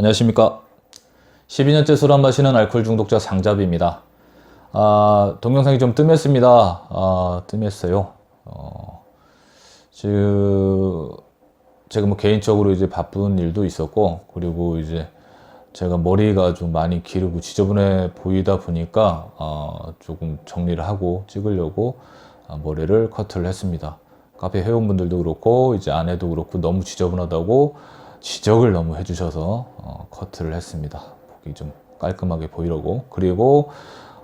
안녕하십니까. 12년째 술 안 마시는 알코올 중독자 상잡입니다. 아, 동영상이 좀 뜸했습니다. 아, 뜸했어요. 어, 지금, 제가 뭐 개인적으로 이제 바쁜 일도 있었고, 그리고 이제 제가 머리가 좀 많이 기르고 지저분해 보이다 보니까, 어, 조금 정리를 하고 찍으려고 아, 머리를 커트를 했습니다. 카페 회원분들도 그렇고, 이제 아내도 그렇고, 너무 지저분하다고 지적을 너무 해주셔서 어, 커트를 했습니다. 보기 좀 깔끔하게 보이려고. 그리고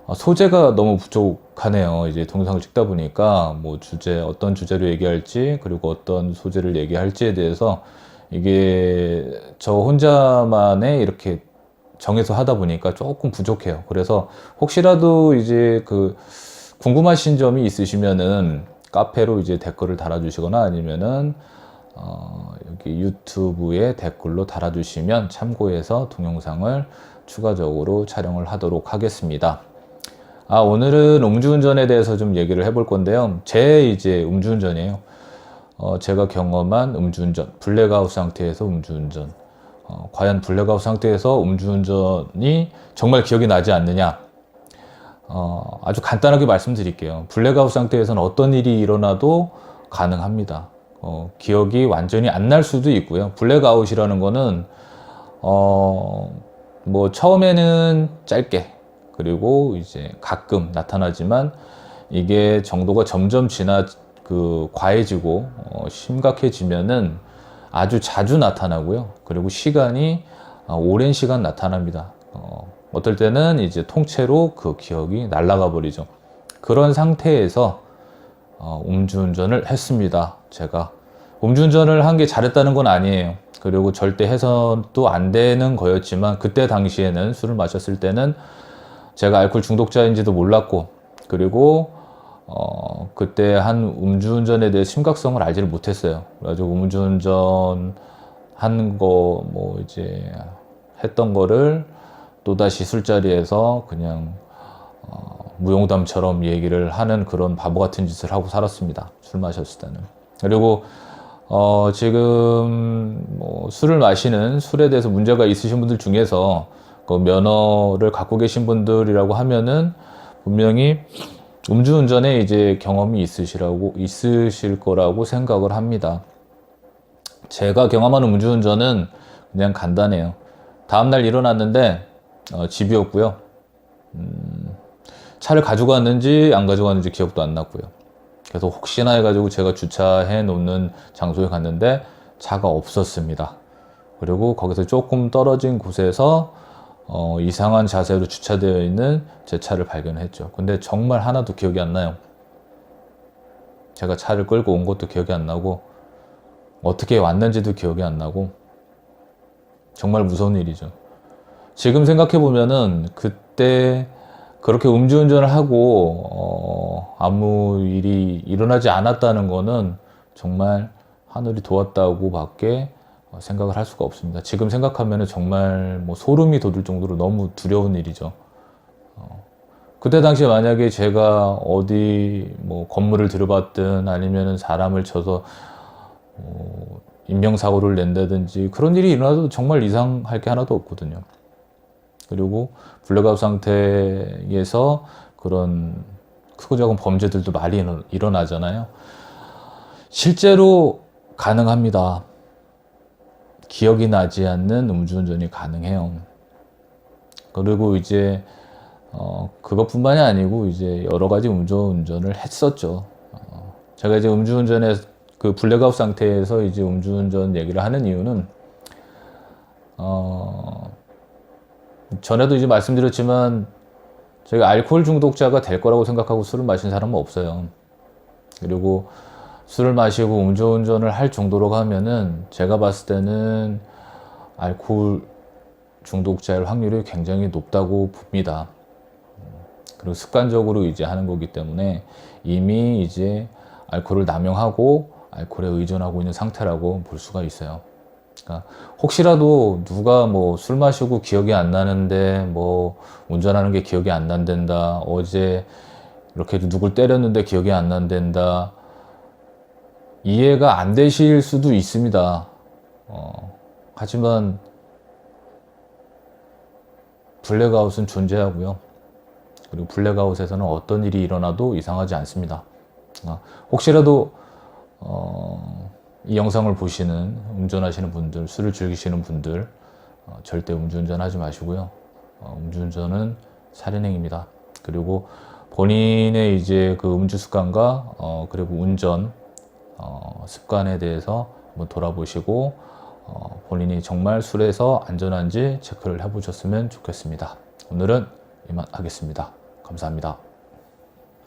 어, 소재가 너무 부족하네요. 이제 동영상을 찍다 보니까 뭐 주제, 어떤 주제로 얘기할지, 그리고 어떤 소재를 얘기할지에 대해서 이게 저 혼자만의 이렇게 정해서 하다 보니까 조금 부족해요. 그래서 혹시라도 이제 그 궁금하신 점이 있으시면은 카페로 이제 댓글을 달아주시거나 아니면은 어, 여기 유튜브에 댓글로 달아주시면 참고해서 동영상을 추가적으로 촬영을 하도록 하겠습니다. 아, 오늘은 음주운전에 대해서 좀 얘기를 해볼 건데요. 제 이제 음주운전이에요. 어, 제가 경험한 음주운전, 블랙아웃 상태에서 음주운전. 어, 과연 블랙아웃 상태에서 음주운전이 정말 기억이 나지 않느냐? 어, 아주 간단하게 말씀드릴게요. 블랙아웃 상태에서는 어떤 일이 일어나도 가능합니다. 어, 기억이 완전히 안 날 수도 있고요. 블랙아웃이라는 거는 어, 뭐 처음에는 짧게 그리고 이제 가끔 나타나지만 이게 정도가 점점 지나 그 과해지고 어, 심각해지면은 아주 자주 나타나고요. 그리고 시간이 어, 오랜 시간 나타납니다. 어, 어떨 때는 이제 통째로 그 기억이 날아가 버리죠. 그런 상태에서 어, 음주운전을 했습니다. 제가 음주운전을 한 게 잘했다는 건 아니에요. 그리고 절대 해서도 안 되는 거였지만 그때 당시에는 술을 마셨을 때는 제가 알코올 중독자인지도 몰랐고 그리고 어, 그때 한 음주운전에 대해 심각성을 알지를 못했어요. 그래가지고 음주운전 한 거 뭐 이제 했던 거를 또다시 술자리에서 그냥 어, 무용담처럼 얘기를 하는 그런 바보 같은 짓을 하고 살았습니다. 술 마셨을 때는. 그리고 어, 지금 뭐 술을 마시는 술에 대해서 문제가 있으신 분들 중에서 그 면허를 갖고 계신 분들이라고 하면은 분명히 음주운전에 이제 경험이 있으시라고 있으실 거라고 생각을 합니다. 제가 경험하는 음주운전은 그냥 간단해요. 다음날 일어났는데 어, 집이었고요. 음, 차를 가지고 왔는지 안 가지고 왔는지 기억도 안 났고요. 그래서 혹시나 해가지고 제가 주차해 놓는 장소에 갔는데 차가 없었습니다. 그리고 거기서 조금 떨어진 곳에서 어, 이상한 자세로 주차되어 있는 제 차를 발견했죠. 근데 정말 하나도 기억이 안 나요. 제가 차를 끌고 온 것도 기억이 안 나고 어떻게 왔는지도 기억이 안 나고 정말 무서운 일이죠. 지금 생각해 보면은 그때 그렇게 음주운전을 하고 어, 아무 일이 일어나지 않았다는 거는 정말 하늘이 도왔다고밖에 생각을 할 수가 없습니다. 지금 생각하면 정말 뭐 소름이 돋을 정도로 너무 두려운 일이죠. 어, 그때 당시에 만약에 제가 어디 뭐 건물을 들어봤든 아니면은 사람을 쳐서 어, 인명사고를 낸다든지 그런 일이 일어나도 정말 이상할 게 하나도 없거든요. 그리고 블랙아웃 상태에서 그런 크고 작은 범죄들도 많이 일어나잖아요. 실제로 가능합니다. 기억이 나지 않는 음주운전이 가능해요. 그리고 이제 어, 그것뿐만이 아니고 이제 여러 가지 음주운전을 했었죠. 어, 제가 이제 음주운전에 그 블랙아웃 상태에서 이제 음주운전 얘기를 하는 이유는 어, 전에도 이제 말씀드렸지만 저희가 알코올 중독자가 될 거라고 생각하고 술을 마신 사람은 없어요. 그리고 술을 마시고 음주운전을 할 정도로 가면은 제가 봤을 때는 알코올 중독자일 확률이 굉장히 높다고 봅니다. 그리고 습관적으로 이제 하는 거기 때문에 이미 이제 알코올을 남용하고 알코올에 의존하고 있는 상태라고 볼 수가 있어요. 그러니까 혹시라도 누가 뭐 술 마시고 기억이 안 나는데 뭐 운전하는 게 기억이 안 난댄다. 어제 이렇게 누굴 때렸는데 기억이 안 난댄다. 이해가 안 되실 수도 있습니다. 어, 하지만 블랙아웃은 존재하고요. 그리고 블랙아웃에서는 어떤 일이 일어나도 이상하지 않습니다. 아, 혹시라도 어, 이 영상을 보시는 운전하시는 분들, 술을 즐기시는 분들 어, 절대 음주운전 하지 마시고요. 어, 음주운전은 살인행위입니다. 그리고 본인의 이제 그 음주 습관과 어, 그리고 운전 어, 습관에 대해서 한번 돌아보시고 어, 본인이 정말 술에서 안전한지 체크를 해보셨으면 좋겠습니다. 오늘은 이만 하겠습니다. 감사합니다.